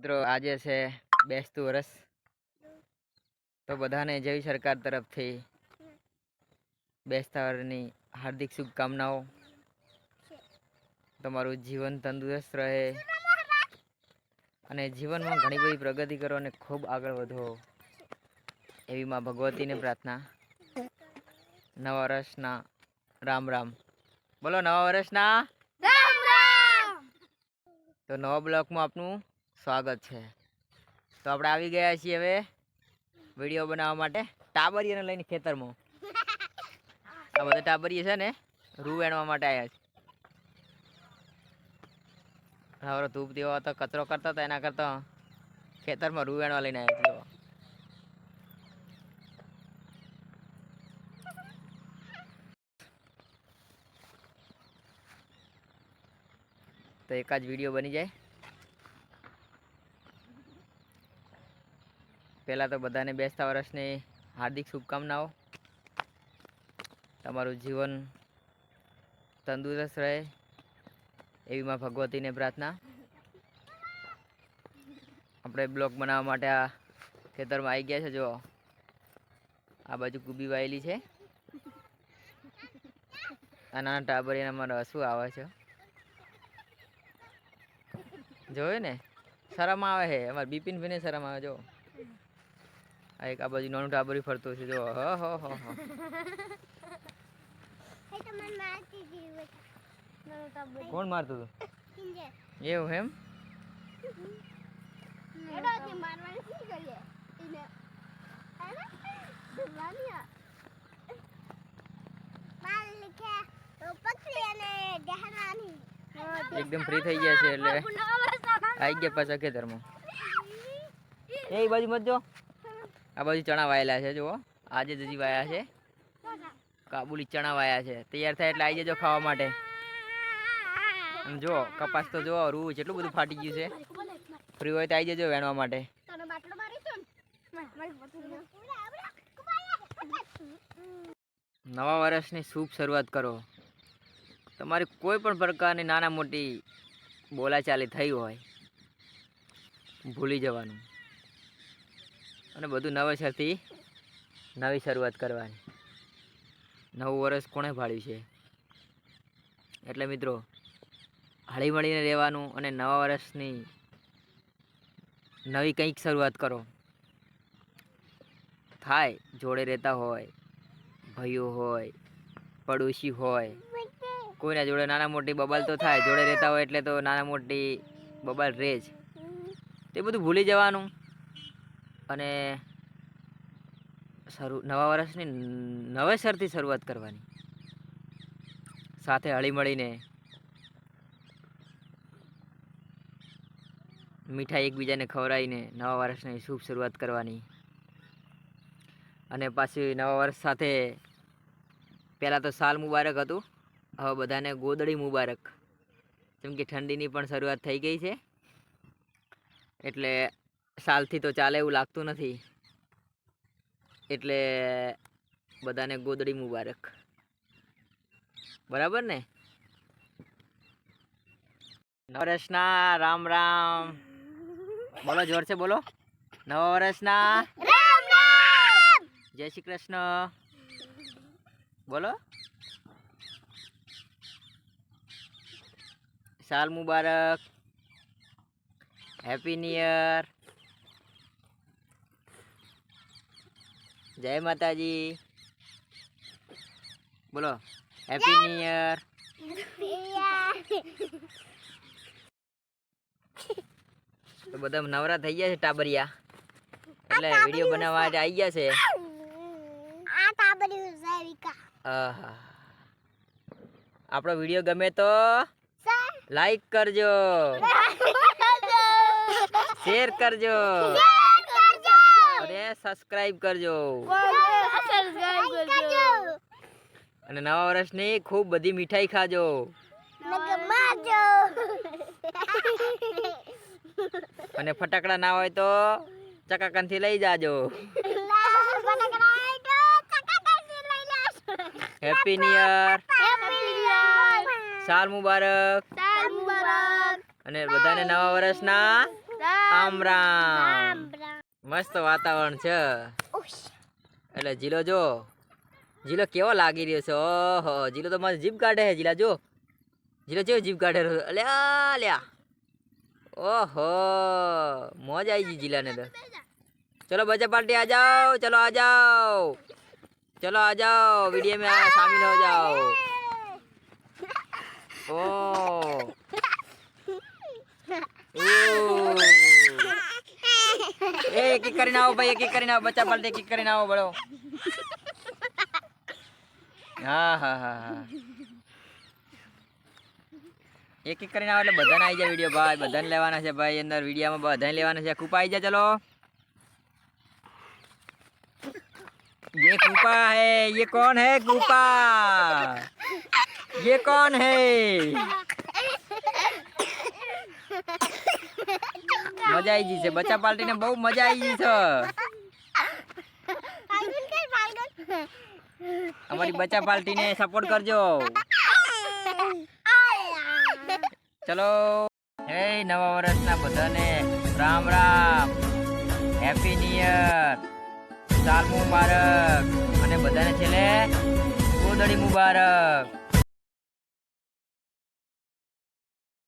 મિત્રો આજે છે બેસતું વરસ. તો બધાને જેવી સરકાર તરફથી. બેસતા વરની હાર્દિક શુભકામનાઓ. તમારું જીવન તંદુરસ્ત રહે. અને જીવનમાં ઘણી બધી પ્રગતિ કરો અને ખૂબ આગળ વધો. એવી માં ભગવતીને પ્રાર્થના. નવા વર્ષના રામ રામ. બોલો નવા વર્ષના તો નવા બ્લોકમાં આપનું સ્વાગત છે. તો આપણે આવી ગયા છીએ હવે વીડિયો બનાવવા માટે ટાબરિયાને લઈને ખેતરમાં. આ બધા ટાબરિયા છે ને રૂ વેણવા માટે આવ્યા છે. હવે ધૂપ દેવા તો કચરો કરતા હતા, એના કરતા ખેતરમાં રૂ વેણવા લઈને આવ્યા છે. તો એક જ વીડિયો બની જાય. પહેલાં તો બધાને બેસતા વર્ષની હાર્દિક શુભકામનાઓ. તમારું જીવન તંદુરસ્ત રહે એવી માં ભગવતીને પ્રાર્થના. આપણે બ્લોગ બનાવવા માટે આ ખેતરમાં આવી ગયા છે જો આ બાજુ કુબી વાયેલી છે. આ નાના ટાબરિયાના મારા હસવું આવે છે. જોયું ને? શરમ આવે છે અમારે બિપિન ભાઈને શરમ આવે જો આ એક આ બાજુ નાનું ટાબરી ફરતું છે જો. હ હો હ હ. કોણ મારતું હતું? એવું એમ? એકદમ ફ્રી થઈ ગયા છે એટલે. આવી ગયા પાછા ખેતરમાં. એ બાજુ મત જો. આ બાજુ ચણા વાયેલા છે, જુઓ. આજે જ હજી વાયા છે. કાબુલી ચણા વાયા છે. તૈયાર થાય એટલે આવી જજો ખાવા માટે. જો કપાસ તો જો રૂ એટલું બધું ફાટી ગયું છે. ફ્રી હોય તો આવી જજો વેણવા માટે. નવા વર્ષની શુભ શરૂઆત કરો. તમારી કોઈ પણ પ્રકારની નાના મોટી બોલાચાલી થઈ હોય, ભૂલી જવાનું. અને બધું નવેસરથી નવી શરૂઆત કરવાની. નવું વર્ષ કોણે ભાળ્યું છે? એટલે મિત્રો હળી મળીને રહેવાનું અને નવા વર્ષની નવી કંઈક શરૂઆત કરો. થાય, જોડે રહેતા હોય, ભાઈઓ હોય, પડોશી હોય. કોઈના જોડે નાના મોટી બબાલ તો થાય, જોડે રહેતા હોય એટલે તો નાના મોટી બબાલ રહે જ. તે બધું ભૂલી જવાનું. અને શરૂ, નવા વર્ષની નવેસરથી શરૂઆત કરવાની. સાથે હળી મળીને મીઠાઈ એકબીજાને ખવડાવીને નવા વર્ષની શુભ શરૂઆત કરવાની. અને પાછી નવા વર્ષ સાથે પહેલાં તો સાલ મુબારક હતું, હવે બધાને ગોદડી મુબારક. જેમ કે ઠંડીની પણ શરૂઆત થઈ ગઈ છે. એટલે સાલથી તો ચાલે એવું લાગતું નથી. એટલે બધાને ગોદડી મુબારક. બરાબર ને? નવા વર્ષના રામ રામ. બોલો જોર છે બોલો. નવા વર્ષના જય શ્રી કૃષ્ણ. બોલો. સાલ મુબારક. હેપી ન્યુ યર જય માતાજી. બોલો હેપી ન્યુ યર તો બધા નવરા થઈ ગયા છે ટાબરિયા. એટલે વીડિયો બનાવવા માટે આવી ગયા છે. આહા. આપણો વીડિયો ગમે તો લાઈક કરજો. શેર કરજો. સબસ્ક્રાઇબ કરજો. અને નવા વર્ષની ખૂબ બધી મીઠાઈ ખાજો. અને ફટાકડા ના હોય તો ચકાકનથી લઈ જાજો. હેપી ન્યુ યર સાલ મુબારક. સાલ મુબારક. અને બધાને નવા વર્ષના રામ રામ. રામ. મસ્ત વાતાવરણ છે એટલે જીલો જો જીલો કેવો લાગી રહ્યો છે ઓહો જીલો તો મસ્ત જીભ કાઢે છે જીલા જો જીલો કેવો જીભ કાઢે રહ્યો અલ્યા લ્યા ઓહો મોજ આવી ગઈ જીલાને તો चलो बच्चा पार्टी आ जाओ चलो आ जाओ चलो आ जाओ वीडियो में आ, शामिल हो जाओ ओ ओ કરીને આવો ભાઈ એક એક કરીને આવો બચ્ચા પાર્ટી એક એક કરીને આવો બળો હા હા હા હા એક એક કરીને આવો એટલે બધાને આવી જાય વિડીયો ભાઈ બધાને લેવાના છે ભાઈ અંદર વિડીયોમાં બધાને લેવાના છે કૂપા આવી જાય ચલો ये कूपा है ये कौन है कूपा ये कौन है મજા આવી ગઈ છે. બચ્ચા પાર્ટીને બહુ મજા આવી ગઈ છે. અમારી બચ્ચા પાર્ટીને સપોર્ટ કરજો. ચલો. હે નવા વર્ષના બધાને Ram Ram. Happy new year સાલ મુબારક. અને બધાને છેલ્લે ગોદડી મુબારક.